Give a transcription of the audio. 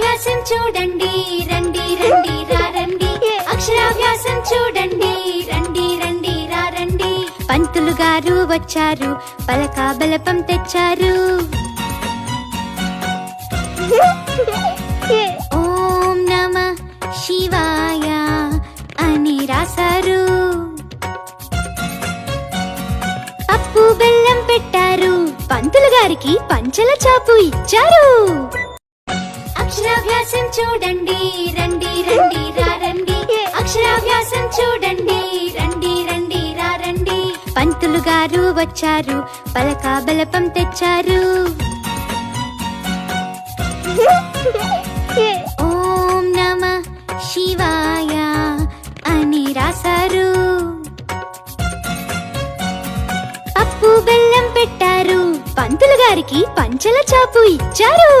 అక్షరాభ్యాసం చూడండి రండి రండి రండి అక్షరాభ్యాసం చూడండి రండి రండి రండి పంతులు గారు వచ్చారు పలక బలపం తెచ్చారు. ఓం నమ శివాయ అని రాశారు. పప్పు బెల్లం పెట్టారు పంతులు గారికి పంచల చాపు ఇచ్చారు. అక్షరాభ్యాసం చూడండి రండి రండి రండి. అక్షరాభ్యాసం చూడండి రండి రండి రండి. పంతులు గారు వచ్చారు పలక బలపం తెచ్చారు. ఓం నమ శివాయ అని రాశారు. పప్పు బెల్లం పెట్టారు. పంతులు గారికి పంచల చాపు ఇచ్చారు.